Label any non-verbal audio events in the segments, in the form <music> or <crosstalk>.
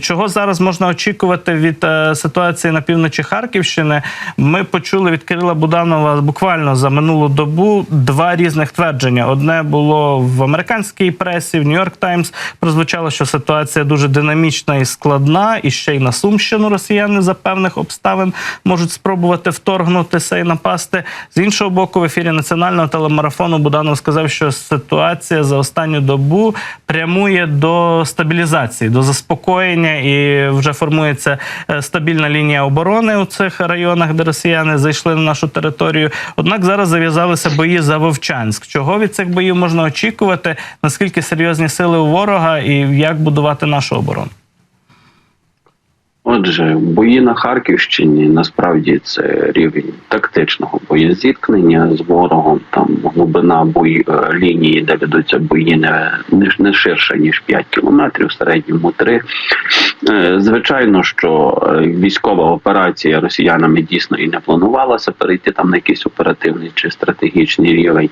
Чого зараз можна очікувати від е, ситуації на півночі Харківщини? Ми почули від Кирила Буданова буквально за минулу добу два різних твердження. Одне було в американській пресі, в Нью-Йорк Таймс прозвучало, що ситуація дуже динамічна і складна, і ще й на Сумщину росіяни за певних обставин можуть спробувати вторгнутися і напасти. З іншого боку, в ефірі національного телемарафону Буданов сказав, що ситуація за останню добу прямує до стабілізації, до заспокоєння, і вже формується е, стабільна лінія оборони у цих районах, де росіяни зайшли на нашу територію. Однак зараз зав'язалися бої за Вовчанськ. Чого від цих боїв можна очікувати? Наскільки серйозні сили у ворога, і як будувати нашу оборону? Отже, бої на Харківщині насправді це рівень тактичного боєзіткнення з ворогом. Там глибина бої е, лінії, де ведуться бої, не, не, ширша ніж 5 кілометрів, в середньому 3. Е, Звичайно, що е, військова операція росіянами дійсно і не планувалася перейти там на якийсь оперативний чи стратегічний рівень.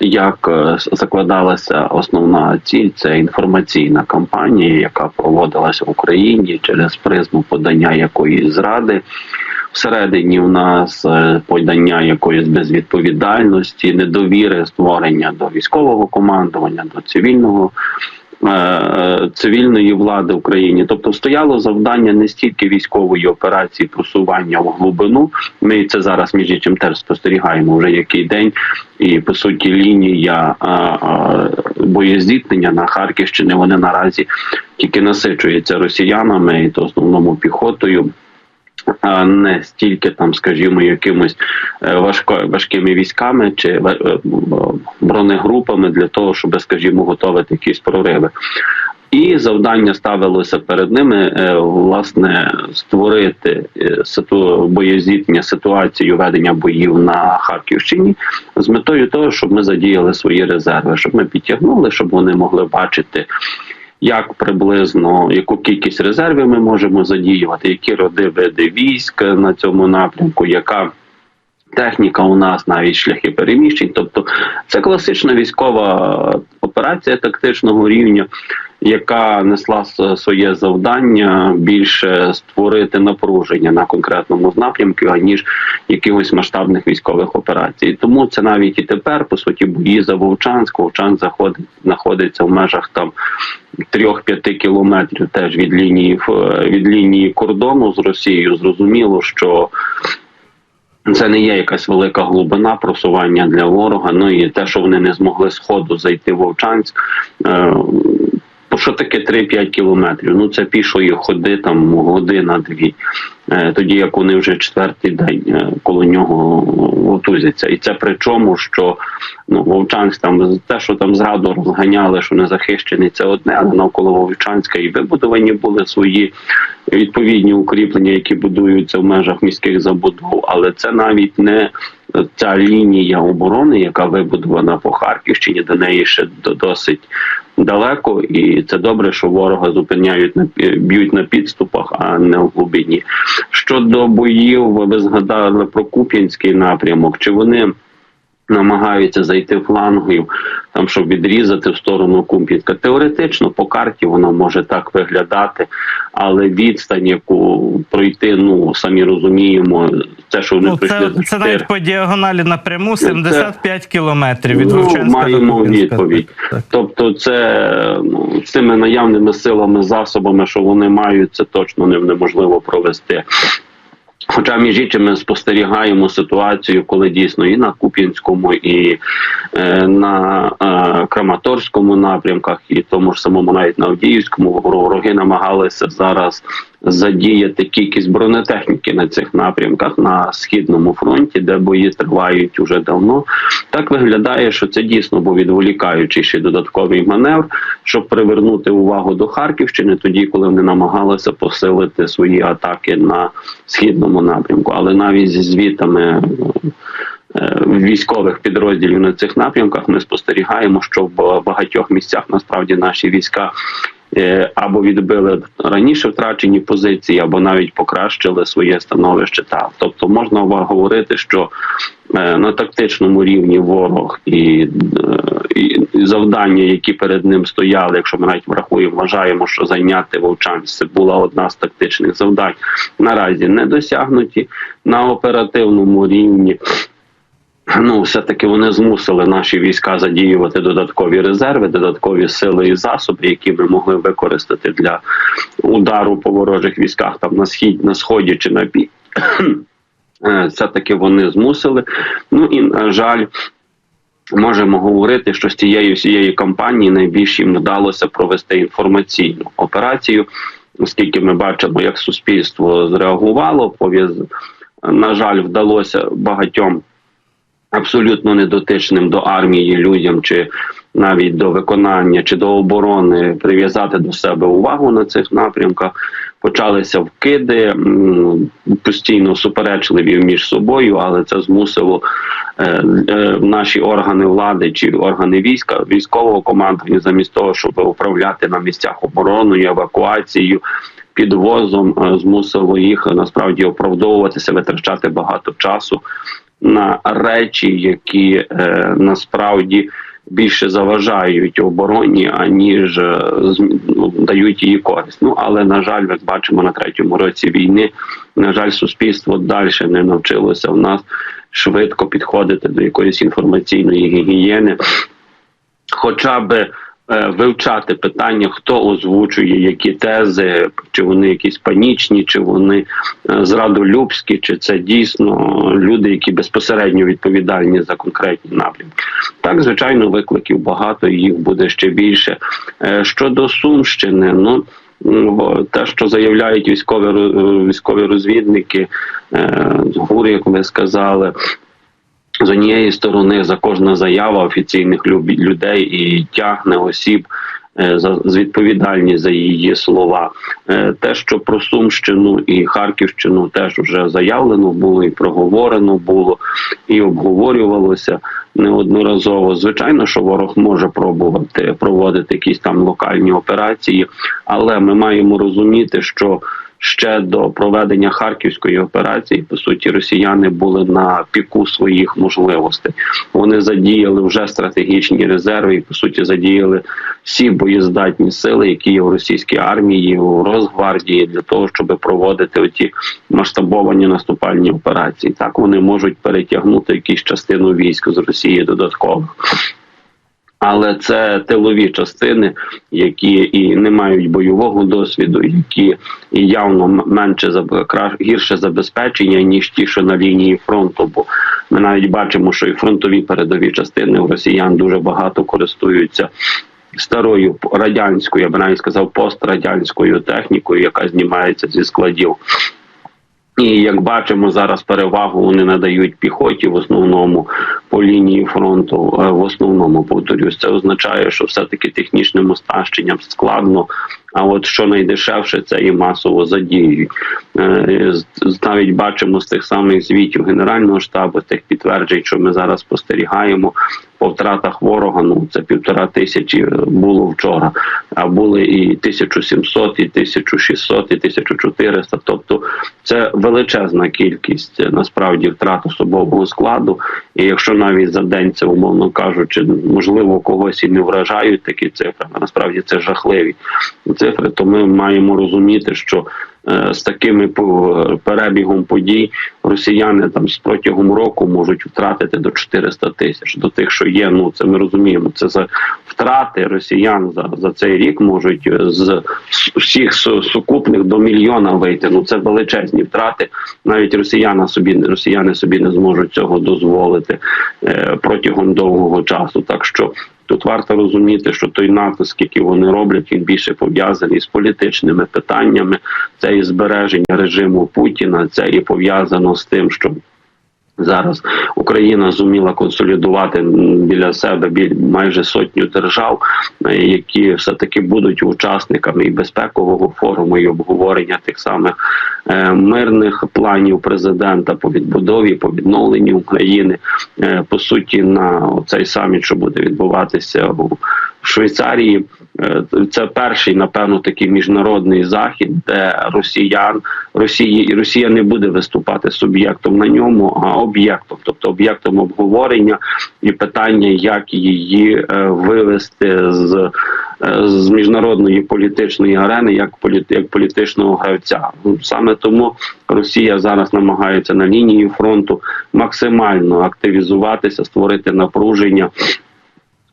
Як закладалася основна ціль, це інформаційна кампанія, яка проводилася в Україні через призму подання якоїсь зради. Всередині в нас е, подання якоїсь безвідповідальності, недовіри, створення до військового командування, до цивільного цивільної влади в Україні. Тобто стояло завдання не стільки військової операції просування в глибину. Ми це зараз між іншим теж спостерігаємо вже який день, і по суті лінія а, а, на Харківщині вони наразі тільки насичуються росіянами, і то основному піхотою. Не стільки там, скажімо, якимось е, важко, важкими військами чи е, е, бронегрупами для того, щоб, скажімо, готувати якісь прориви. І завдання ставилося перед ними власне створити ситу боєзіткнення ситуацію ведення боїв на Харківщині з метою того, щоб ми задіяли свої резерви, щоб ми підтягнули, щоб вони могли бачити. Як приблизно яку кількість резервів ми можемо задіювати, які роди види військ на цьому напрямку, яка техніка у нас навіть шляхи переміщень. Тобто це класична військова операція тактичного рівня, яка несла своє завдання більше створити напруження на конкретному напрямку, аніж якихось масштабних військових операцій. Тому це навіть і тепер, по суті, бої за Вовчанськ. Вовчанськ заходить знаходиться в межах там 3-5 кілометрів теж від лінії від лінії кордону з Росією. Зрозуміло, що це не є якась велика глибина просування для ворога. Ну і те, що вони не змогли з ходу зайти в Вовчанськ. Що таке 3-5 кілометрів? Ну це пішої ходи там година-дві. Е, тоді як вони вже четвертий день е, коло нього готузяться. І це при чому, що ну Вовчанськ там те, що там зраду розганяли, що не захищений, це одне, але навколо Вовчанська і вибудовані були свої відповідні укріплення, які будуються в межах міських забудов, але це навіть не ця лінія оборони, яка вибудована по Харківщині, до неї ще досить далеко, і це добре, що ворога зупиняють на б'ють на підступах, а не в глибині. Щодо боїв, ви згадали про Куп'янський напрямок. Чи вони намагаються зайти флангів, там щоб відрізати в сторону Куп'янська? Теоретично по карті воно може так виглядати, але відстань, яку пройти, ну самі розуміємо, це що вони Ну, пройшли це, це навіть по діагоналі напряму 75 кілометрів від Ну, Вовчанська до маємо Куп'янська. відповідь. Так. Тобто, це ну, з цими наявними силами, засобами, що вони мають, це точно неможливо провести. Хоча між іншим ми спостерігаємо ситуацію, коли дійсно і на Куп'янському, і е, на е, Краматорському напрямках, і тому ж самому навіть на Авдіївському вороги намагалися зараз задіяти кількість бронетехніки на цих напрямках на східному фронті, де бої тривають уже давно. Так виглядає, що це дійсно був відволікаючий ще додатковий маневр, щоб привернути увагу до Харківщини, тоді коли вони намагалися посилити свої атаки на східному напрямку. Але навіть зі звітами. е, Військових підрозділів на цих напрямках ми спостерігаємо, що в багатьох місцях насправді наші війська е, або відбили раніше втрачені позиції, або навіть покращили своє становище. Та тобто можна говорити, що е, на тактичному рівні ворог і завдання, які перед ним стояли, якщо ми навіть врахуємо, вважаємо, що зайняти Вовчанськ була одна з тактичних завдань. Наразі не досягнуті на оперативному рівні. Ну, все-таки вони змусили наші війська задіювати додаткові резерви, додаткові сили і засоби, які ми могли використати для удару по ворожих військах там на схід, на сході чи на пі. <clears throat> Е, Все-таки вони змусили. Ну і на жаль, можемо говорити, що з цієї всієї кампанії найбільш їм вдалося провести інформаційну операцію, оскільки ми бачимо, як суспільство зреагувало. Пов'яз на жаль, вдалося багатьом абсолютно недотичним до армії людям, чи навіть до виконання чи до оборони прив'язати до себе увагу на цих напрямках. Почалися вкиди постійно суперечливі між собою, але це змусило е, е, наші органи влади чи органи війська військового командування, замість того, щоб управляти на місцях обороною, евакуацією, підвозом, е, змусило їх насправді оправдовуватися, витрачати багато часу на речі, які насправді більше заважають обороні, аніж е, ну, дають її користь. Ну але на жаль, як бачимо на третьому році війни, на жаль, суспільство далі не навчилося в нас швидко підходити до якоїсь інформаційної гігієни, хоча би. е, Вивчати питання, хто озвучує які тези, чи вони якісь панічні, чи вони е, зрадолюбські, чи це дійсно люди, які безпосередньо відповідальні за конкретні напрямки. Так, звичайно, викликів багато, їх буде ще більше. Е, Щодо Сумщини, ну те, що заявляють військові військові розвідники, е, ГУР, як ви сказали. З однієї сторони за кожна заява офіційних людей і тягне осіб е, за з відповідальність за її слова. Е, Те, що про Сумщину і Харківщину теж вже заявлено було і проговорено було, і обговорювалося неодноразово. Звичайно, що ворог може пробувати проводити якісь там локальні операції, але ми маємо розуміти, що ще до проведення харківської операції, по суті, росіяни були на піку своїх можливостей. Вони задіяли вже стратегічні резерви і по суті задіяли всі боєздатні сили, які є у російській армії, у Росгвардії, для того, щоб проводити оті масштабовані наступальні операції. Так вони можуть перетягнути якусь частину військ з Росії додатково. Але це тилові частини, які і не мають бойового досвіду, які і явно менше гірше забезпечення ніж ті, що на лінії фронту. Бо ми навіть бачимо, що і фронтові передові частини у росіян дуже багато користуються старою радянською, я би навіть сказав, пострадянською технікою, яка знімається зі складів. І як бачимо, зараз перевагу вони надають піхоті в основному по лінії фронту. Е, В основному повторюсь, це означає, що все-таки технічним оснащенням складно. А от що найдешевше, це і масово задіюють. Е, Навіть бачимо з тих самих звітів Генерального штабу, тих підтверджень, що ми зараз спостерігаємо по втратах ворога. Ну це півтора тисячі було вчора, а були і 1700, і 1600, і 1400. Тобто це величезна кількість е, насправді втрат особового складу. І якщо навіть за день це умовно кажучи, можливо, когось і не вражають такі цифри, насправді це жахливі цифри, то ми маємо розуміти, що е, з такими перебігом подій росіяни там з протягом року можуть втратити до 400 тисяч. До тих, що є, ну це ми розуміємо. Це за втрати росіян за, за цей рік можуть е, з всіх сукупних до мільйона вийти. Ну це величезні втрати. Навіть росіяни собі росіяни собі не зможуть цього дозволити е, протягом довгого часу. Так що Тут варто розуміти, що той натиск, який вони роблять, він більше пов'язаний з політичними питаннями. Це і збереження режиму Путіна, це і пов'язано з тим, що зараз Україна зуміла консолідувати біля себе біль майже сотню держав, е, які все таки будуть учасниками і безпекового форуму, і обговорення тих самих е, мирних планів президента по відбудові, по відновленню України. Е, По суті, на цей саміт, що буде відбуватися у Швейцарії. Е, Це перший, напевно, такий міжнародний захід, де росіян Росії Росія не буде виступати суб'єктом на ньому, а об'єктом, тобто об'єктом обговорення і питання, як її е, вивести з, е, з міжнародної політичної арени як полі, як політичного гравця. Ну, Саме тому Росія зараз намагається на лінії фронту максимально активізуватися, створити напруження.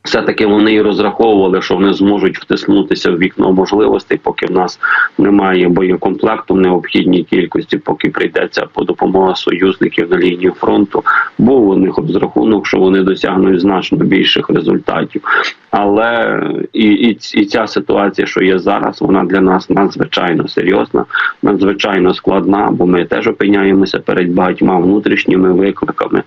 Все-таки вони і розраховували, що вони зможуть втиснутися в вікно можливостей, поки в нас немає боєкомплекту в необхідній кількості, поки прийдеться по допомогу союзників на лінії фронту. Був у них розрахунок, що вони досягнуть значно більших результатів. Але і, і, і ця ситуація, що є зараз, вона для нас надзвичайно серйозна, надзвичайно складна, бо ми теж опиняємося перед багатьма внутрішніми викликами.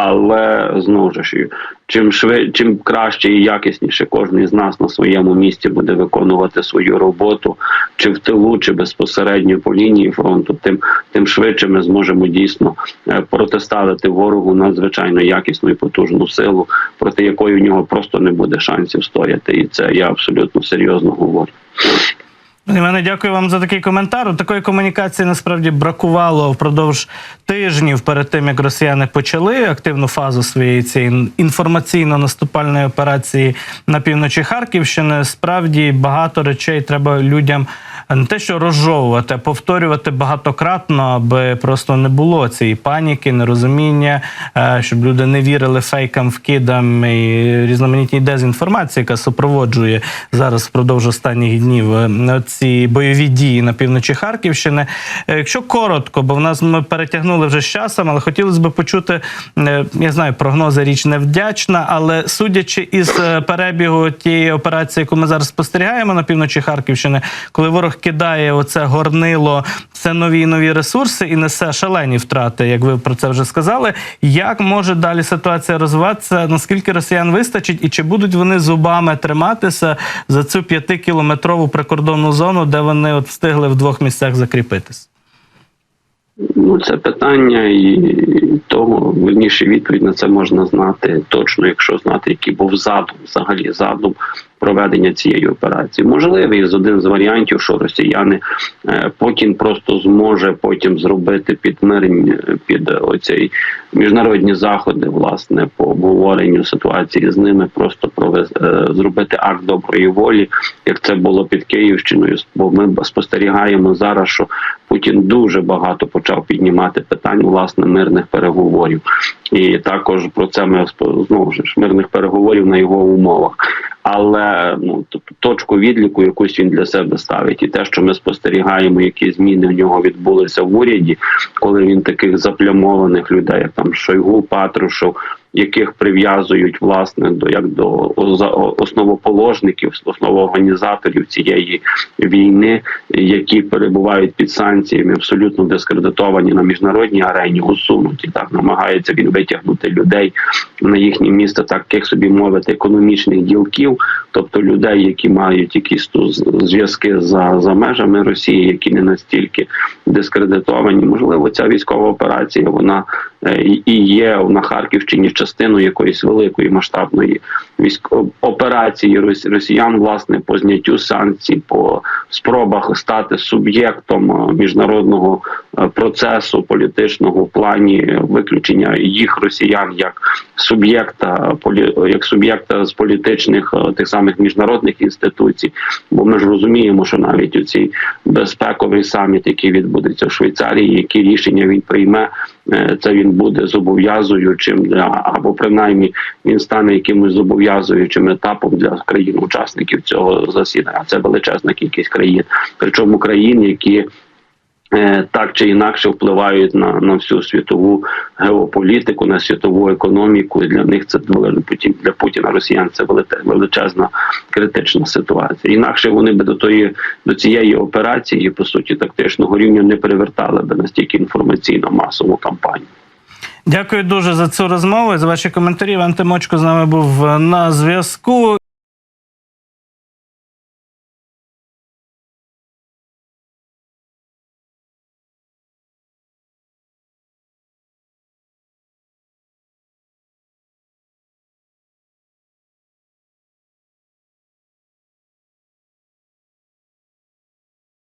Але знову ж чим швид, чим краще і якісніше кожен з нас на своєму місці буде виконувати свою роботу, чи в тилу, чи безпосередньо по лінії фронту, тим тим швидше ми зможемо дійсно е, протиставити ворогу надзвичайно якісну і потужну силу, проти якої в нього просто не буде шансів стояти. І це я абсолютно серйозно говорю. Іване, дякую вам за такий коментар. Такої комунікації насправді бракувало впродовж тижнів перед тим, як росіяни почали активну фазу своєї цієї інформаційно-наступальної операції на півночі Харківщини. Справді багато речей треба людям не те, що розжовувати, а повторювати багатократно, аби просто не було цієї паніки, нерозуміння, е, щоб люди не вірили фейкам, вкидам і різноманітній дезінформації, яка супроводжує зараз впродовж останніх днів е, ці бойові дії на півночі Харківщини. Е, Якщо коротко, бо в нас ми перетягнули вже з часом, але хотілося б почути, я знаю, прогнози річ невдячна, але судячи із перебігу тієї операції, яку ми зараз спостерігаємо на півночі Харківщини, коли ворог кидає оце горнило, все нові нові ресурси і несе шалені втрати, як ви про це вже сказали. Як може далі ситуація розвиватися? Наскільки росіян вистачить, і чи будуть вони зубами триматися за цю п'ятикілометрову прикордонну зону, де вони от встигли в двох місцях закріпитись? Ну, це питання, і того вірніше відповідь на це можна знати точно, якщо знати, який був задум, взагалі задум проведення цієї операції. Можливий з один з варіантів, що росіяни е, Путін просто зможе потім зробити підмирень е, під оцей міжнародні заходи, власне, по обговоренню ситуації з ними, просто провез, е, зробити акт доброї волі, як це було під Київщиною. Бо ми спостерігаємо зараз, що Путін дуже багато почав піднімати питань власне мирних переговорів, і також про це ми знову ж мирних переговорів на його умовах. Але ну тобто точку відліку якусь він для себе ставить, і те, що ми спостерігаємо, які зміни в нього відбулися в уряді, коли він таких заплямованих людей, як там Шойгу, Патрушев, яких прив'язують власне до як до основоположників, основоорганізаторів цієї війни, які перебувають під санкціями, абсолютно дискредитовані на міжнародній арені, усунуті. Так намагається він витягнути людей на їхнє місце, таких собі мовити, економічних ділків, тобто людей, які мають якісь зв'язки за, за межами Росії, які не настільки дискредитовані. Можливо, ця військова операція вона і- і є на Харківщині частиною якоїсь великої масштабної військо операції рос- росіян, власне, по зняттю санкцій, по спробах стати суб'єктом е, міжнародного е, процесу політичного в плані виключення їх росіян як суб'єкта як суб'єкта з політичних е, тих самих міжнародних інституцій. Бо ми ж розуміємо, що навіть у цій безпековий саміт, який відбудеться в Швейцарії, які рішення він прийме, е, це він буде зобов'язуючим для або принаймні він стане якимось зобов'язуючим етапом для країн-учасників цього засідання. Це величезна кількість країн, причому країн, які е, так чи інакше впливають на, на всю світову геополітику, на світову економіку, і для них це для Путіна Росіян це величезна критична ситуація. Інакше вони би до тої до цієї операції, по суті, тактичного рівня не привертали би настільки інформаційно масову кампанію. Дякую дуже за цю розмову за ваші коментарі. Іван Тимочко з нами був на зв'язку.